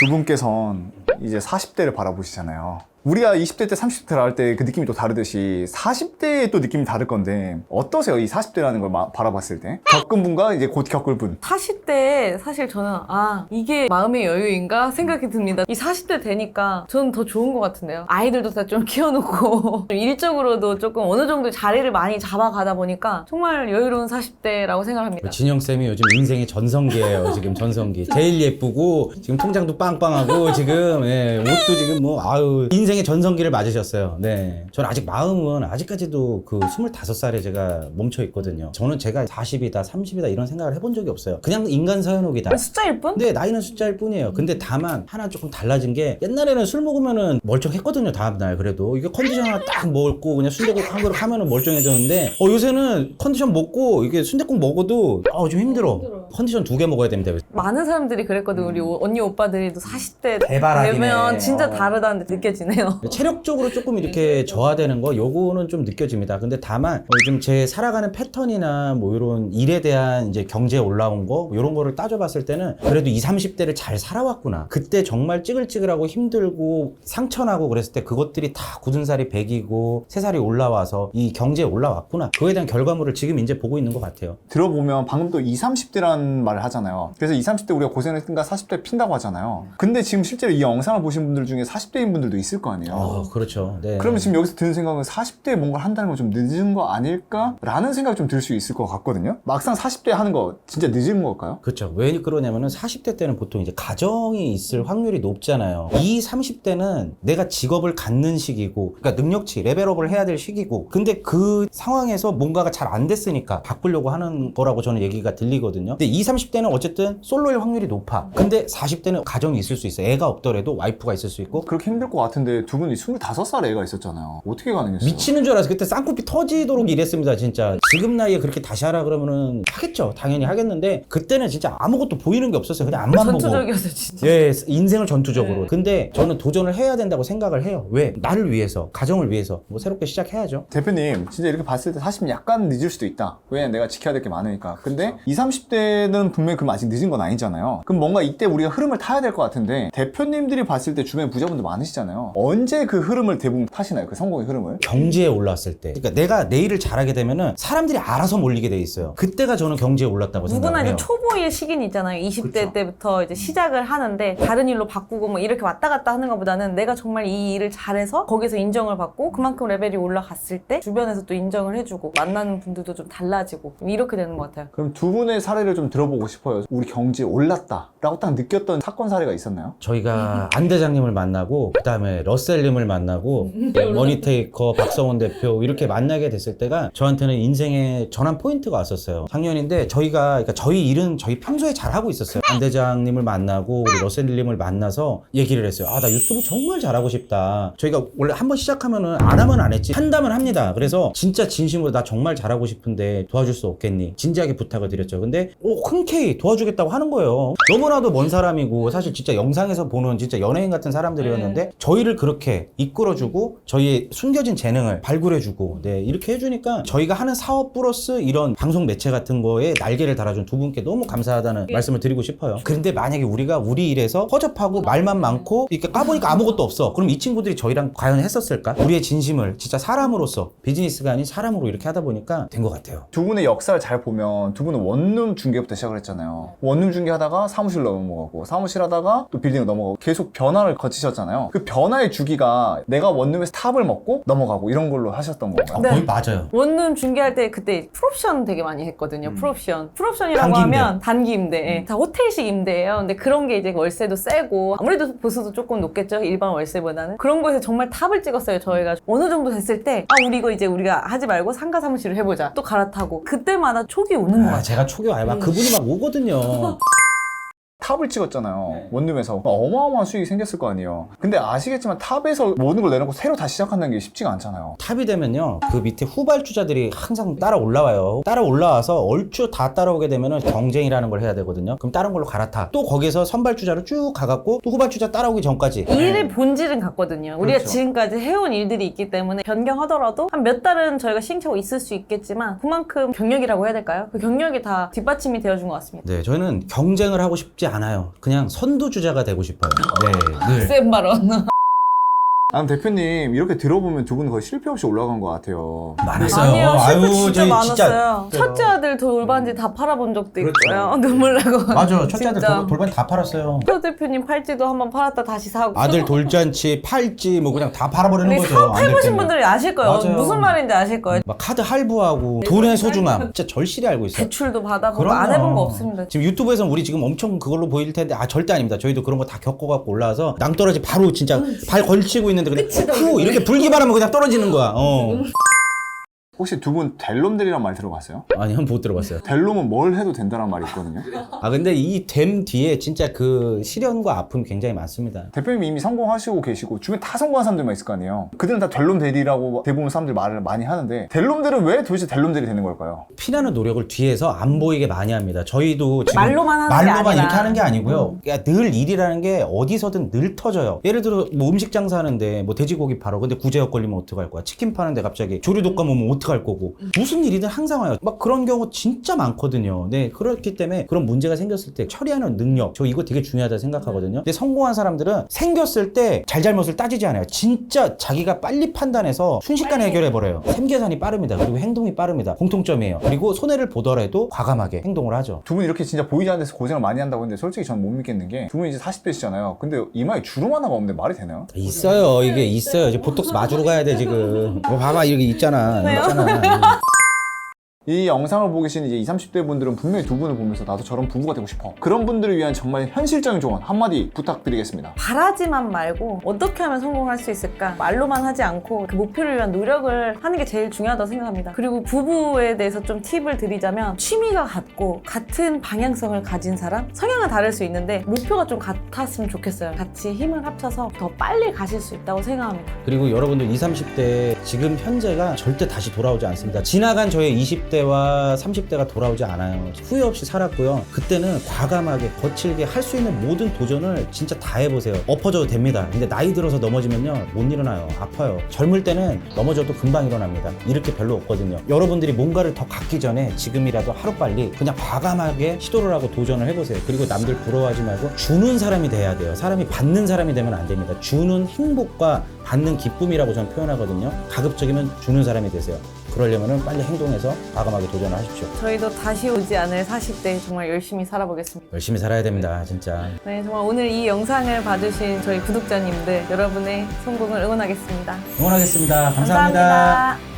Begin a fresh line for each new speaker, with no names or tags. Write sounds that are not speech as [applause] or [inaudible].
두 분께선 이제 40대를 바라보시잖아요. 우리가 20대 때 30대를 할때그 느낌이 또 다르듯이 40대의 또 느낌이 다를 건데 어떠세요? 이 40대라는 걸 마- 바라봤을 때? 겪은 분과 이제 곧 겪을 분.
40대에 사실 저는 아 이게 마음의 여유인가 생각이 듭니다. 이 40대 되니까 저는 더 좋은 것 같은데요. 아이들도 다 좀 [laughs] 키워놓고 [laughs] 일적으로도 조금 어느 정도 자리를 많이 잡아가다 보니까 정말 여유로운 40대라고 생각합니다.
진영 쌤이 요즘 인생의 전성기예요. 지금 전성기. 제일 예쁘고 지금 통장도 빵빵하고 지금 예, 옷도 지금 뭐 아유 인생 의 전성기를 맞으셨어요. 네. 저는 아직 마음은 아직까지도 그 25살에 제가 멈춰 있거든요. 저는 제가 40이다, 30이다 이런 생각을 해본 적이 없어요. 그냥 인간 서현옥이다.
숫자일 뿐?
근데 나이는 숫자일 뿐이에요. 근데 다만 하나 조금 달라진 게 옛날에는 술 먹으면은 멀쩡했거든요. 다음날 그래도 이게 컨디션 하나 딱 먹고 그냥 순대국 한 그릇 하면은 멀쩡해졌는데 어 요새는 컨디션 먹고 이게 순대국 먹어도 어좀 힘들어. 컨디션 두 개 먹어야 됩니다.
많은 사람들이 그랬거든. 우리 오- 언니 오빠들도 40대
대바라기네.
되면 진짜
어.
다르다는 게 느껴지네요.
체력적으로 조금 이렇게 저하되는 거 요거는 좀 느껴집니다. 근데 다만 어, 요즘 제 살아가는 패턴이나 뭐 이런 일에 대한 이제 경제에 올라온 거 이런 거를 따져봤을 때는 그래도 20, 30대를 잘 살아왔구나. 그때 정말 찌글찌글하고 힘들고 상처나고 그랬을 때 그것들이 다 굳은 살이 백이고 세 살이 올라와서 이 경제에 올라왔구나. 그거에 대한 결과물을 지금 이제 보고 있는 것 같아요.
들어보면 방금 또 20, 30대라는 말을 하잖아요. 그래서 20, 30대 우리가 고생했으니까 40대 핀다고 하잖아요. 근데 지금 실제로 이 영상을 보신 분들 중에 40대인 분들도 있을 거 아니에요.
어, 그렇죠. 네.
그러면 지금 여기서 드는 생각은 40대에 뭔가를 한다는 건 좀 늦은 거 아닐까라는 생각이 좀 들 수 있을 것 같거든요. 막상 40대에 하는 거 진짜 늦은 걸까요?
그렇죠. 왜 그러냐면은 40대 때는 보통 이제 가정이 있을 확률이 높잖아요. 이 30대는 내가 직업을 갖는 시기고, 그러니까 능력치, 레벨업을 해야 될 시기고, 근데 그 상황에서 뭔가가 잘 안 됐으니까 바꾸려고 하는 거라고 저는 얘기가 들리거든요. 근데 이 30대는 어쨌든 솔로일 확률이 높아. 근데 40대는 가정이 있을 수 있어. 애가 없더라도 와이프가 있을 수 있고.
그렇게 힘들 것 같은데 두 분이 25살 애가 있었잖아요. 어떻게 가능했어요?
미치는 줄 알았어. 그때 쌍코피 터지도록 일했습니다, 진짜. 지금 나이에 그렇게 다시 하라 그러면은 하겠죠. 당연히 하겠는데, 그때는 진짜 아무것도 보이는 게 없었어요. 그냥 앞만 보고.
전투적이었어요, 진짜.
예, 인생을 전투적으로.
네.
근데 저는 도전을 해야 된다고 생각을 해요. 왜? 나를 위해서, 가정을 위해서. 뭐 새롭게 시작해야죠.
대표님, 진짜 이렇게 봤을 때 사실 약간 늦을 수도 있다. 왜냐면 내가 지켜야 될 게 많으니까. 근데 20, 30대 는 분명히 그럼 아직 늦은 건 아니잖아요. 그럼 뭔가 이때 우리가 흐름을 타야 될 것 같은데 대표님들이 봤을 때 주변에 부자분들 많으시잖아요. 언제 그 흐름을 대부분 타시나요? 그 성공의 흐름을?
경제에 올랐을 때. 그러니까 내가 내 일을 잘하게 되면은 사람들이 알아서 몰리게 돼 있어요. 그때가 저는 경제에 올랐다고
누구나
생각을
이제. 초보일 시기는 있잖아요. 20대
그쵸.
때부터 이제 시작을 하는데 다른 일로 바꾸고 뭐 이렇게 왔다 갔다 하는 것보다는 내가 정말 이 일을 잘해서 거기서 인정을 받고 그만큼 레벨이 올라갔을 때 주변에서 또 인정을 해주고 만나는 분들도 좀 달라지고 이렇게 되는 것 같아요.
그럼 두 분의 사례를 좀 들어보고 싶어요. 우리 경제 올랐다라고 딱 느꼈던 사건 사례가 있었나요?
저희가 안 대장님을 만나고 그다음에 러셀님을 만나고 머니테이커 박성원 대표 이렇게 만나게 됐을 때가 저한테는 인생의 전환 포인트가 왔었어요. 작년인데 저희가 그러니까 저희 일은 저희 평소에 잘 하고 있었어요. 안 대장님을 만나고 우리 러셀님을 만나서 얘기를 했어요. 아 나 유튜브 정말 잘하고 싶다. 저희가 원래 한번 시작하면은 안 하면 안 했지 한다면 합니다. 그래서 진짜 진심으로 나 정말 잘하고 싶은데 도와줄 수 없겠니? 진지하게 부탁을 드렸죠. 근데 오 흔쾌히 도와주겠다고 하는 거예요. 너무나도 먼 사람이고 사실 진짜 영상에서 보는 진짜 연예인 같은 사람들이었는데 저희를 그렇게 이끌어주고 저희의 숨겨진 재능을 발굴해주고 네 이렇게 해주니까 저희가 하는 사업 플러스 이런 방송 매체 같은 거에 날개를 달아준 두 분께 너무 감사하다는 말씀을 드리고 싶어요. 그런데 만약에 우리가 우리 일에서 허접하고 말만 많고 이렇게 까보니까 아무것도 없어. 그럼 이 친구들이 저희랑 과연 했었을까? 우리의 진심을 진짜 사람으로서 비즈니스가 아닌 사람으로 이렇게 하다 보니까 된 것 같아요.
두 분의 역사를 잘 보면 두 분은 원룸 중개 부터 시작을 했잖아요. 원룸 중개하다가 사무실 넘어가고 사무실 하다가 또 빌딩으로 넘어가고 계속 변화를 거치셨잖아요. 그 변화의 주기가 내가 원룸에서 탑을 먹고 넘어가고 이런 걸로 하셨던 건가요?
어,
네.
거의 맞아요.
원룸 중개할 때 그때 풀옵션 되게 많이 했거든요.
음.
풀옵션. 풀옵션이라고
단기 임대.
하면 단기 임대. 예, 다 호텔식 임대예요. 근데 그런 게 이제 월세도 세고 아무래도 보수도 조금 높겠죠. 일반 월세보다는. 그런 거에서 정말 탑을 찍었어요. 저희가 어느 정도 됐을 때 아, 우리 이거 이제 우리가 하지 말고 상가 사무실을 해보자. 또 갈아타고 그때마다 촉이 오는 것
아,
같아요.
제가 초기 알바 그 분이 막 오거든요. [laughs]
탑을 찍었잖아요.
네.
원룸에서 어마어마한 수익이 생겼을 거 아니에요. 근데 아시겠지만 탑에서 모든 걸 내놓고 새로 다시 시작한다는 게 쉽지가 않잖아요.
탑이 되면요 그 밑에 후발주자들이 항상 따라 올라와요 따라 올라와서 얼추 다 따라오게 되면은 경쟁이라는 걸 해야 되거든요 그럼 다른 걸로 갈아타 또 거기서 선발주자로 쭉 가갖고 또 후발주자 따라오기 전까지
일의 본질은 같거든요. 우리가
그렇죠.
지금까지 해온 일들이 있기 때문에 변경하더라도 한 몇 달은 저희가 시행착오 있을 수 있겠지만 그만큼 경력이라고 해야 될까요? 그 경력이 다 뒷받침이 되어준 것 같습니다.
네 저희는 경쟁을 하고 싶지 않아요. 그냥 선두주자가 되고 싶어요. 네, 늘.
센 발언.
아, 대표님 이렇게 들어보면 두 분 거의 실패 없이 올라간 것 같아요.
많았어요.
아니요, 실패
아유,
진짜
저희
많았어요. 첫째 아들 돌반지 다 팔아본 적도
그렇죠.
있고요. [laughs] 눈물 나고.
맞아. 첫째 아들
진짜.
돌- 돌반지 다 팔았어요.
표 대표님 팔찌도 한번 팔았다 다시 사고.
아들 돌잔치, 팔찌 뭐 그냥 다 팔아버리는 거죠.
사업
안될
해보신
때는.
분들이 아실 거예요.
맞아요.
무슨 말인지 아실 거예요.
막 카드 할부하고 돈의 소중함 진짜 절실히 알고 있어요.
대출도 받아보고
그럼요.
안 해본 거 없습니다.
지금 유튜브에서는 우리 지금 엄청 그걸로 보일 텐데 아 절대 아닙니다. 저희도 그런 거 다 겪어갖고 올라와서 낭떠러지 바로 진짜 발 걸치고 있는 데 그냥 후 이렇게 불기바라면 그냥 떨어지는 거야. 어.
혹시 두 분 델롬들이란 말 들어봤어요?
아니 한 번 못 들어봤어요.
델롬은 뭘 해도 된다는 말이 있거든요.
아 근데 이 됨 뒤에 진짜 그 시련과 아픔이 굉장히 많습니다.
대표님이 이미 성공하시고 계시고 주변에 다 성공한 사람들만 있을 거 아니에요. 그들은 다 델롬 대리라고 대부분 사람들이 말을 많이 하는데 델롬들은 왜 도대체 델롬들이 되는 걸까요?
피나는 노력을 뒤에서 안 보이게 많이 합니다. 저희도 지금
말로만 하는 게
말로만
아니라.
이렇게 하는 게 아니고요. 그러니까 늘 일이라는 게 어디서든 늘 터져요. 예를 들어 뭐 음식 장사하는데 뭐 돼지고기 팔어. 근데 구제역 걸리면 어떡할 거야? 치킨 파는데 갑자기 조류 독감 오면 어떡할 거고? 무슨 일이든 항상 와요. 막 그런 경우 진짜 많거든요. 네 그렇기 때문에 그런 문제가 생겼을 때 처리하는 능력 저 이거 되게 중요하다 생각하거든요. 근데 성공한 사람들은 생겼을 때 잘잘못을 따지지 않아요. 진짜 자기가 빨리 판단해서 순식간에 해결해 버려요. 샘계산이 빠릅니다. 그리고 행동이 빠릅니다. 공통점이에요. 그리고 손해를 보더라도 과감하게 행동을 하죠.
두 분 이렇게 진짜 보이지 않는 데서 고생을 많이 한다고 했는데 솔직히 저는 못 믿겠는 게 두 분 이제 40대시잖아요. 근데 이마에 주름 하나가 없는데 말이 되나요?
있어요. 이게 있어요. 이제 보톡스 맞으러 가야 돼 지금. 뭐 봐봐 여기 있잖아. 있잖아. 있잖아.
이 영상을 보고 계신 이제 20, 30대 분들은 분명히 두 분을 보면서 나도 저런 부부가 되고 싶어. 그런 분들을 위한 정말 현실적인 조언 한마디 부탁드리겠습니다.
바라지만 말고 어떻게 하면 성공할 수 있을까? 말로만 하지 않고 그 목표를 위한 노력을 하는 게 제일 중요하다고 생각합니다. 그리고 부부에 대해서 좀 팁을 드리자면 취미가 같고 같은 방향성을 가진 사람? 성향은 다를 수 있는데 목표가 좀 같았으면 좋겠어요. 같이 힘을 합쳐서 더 빨리 가실 수 있다고 생각합니다.
그리고 여러분들 20, 30대 지금 현재가 절대 다시 돌아오지 않습니다. 지나간 저의 20대와 30대가 돌아오지 않아요. 후회 없이 살았고요. 그때는 과감하게 거칠게 할 수 있는 모든 도전을 진짜 다 해보세요. 엎어져도 됩니다. 근데 나이 들어서 넘어지면요 못 일어나요. 아파요. 젊을 때는 넘어져도 금방 일어납니다. 이렇게 별로 없거든요. 여러분들이 뭔가를 더 갖기 전에 지금이라도 하루빨리 그냥 과감하게 시도를 하고 도전을 해보세요. 그리고 남들 부러워하지 말고 주는 사람이 돼야 돼요. 사람이 받는 사람이 되면 안 됩니다. 주는 행복과 받는 기쁨이라고 저는 표현하거든요. 가급적이면 주는 사람이 되세요. 그러려면 빨리 행동해서 과감하게 도전을 하십시오.
저희도 다시 오지 않을 40대 정말 열심히 살아보겠습니다.
열심히 살아야 됩니다, 진짜.
네, 정말 오늘 이 영상을 봐주신 저희 구독자님들 여러분의 성공을 응원하겠습니다.
응원하겠습니다. 감사합니다.
감사합니다.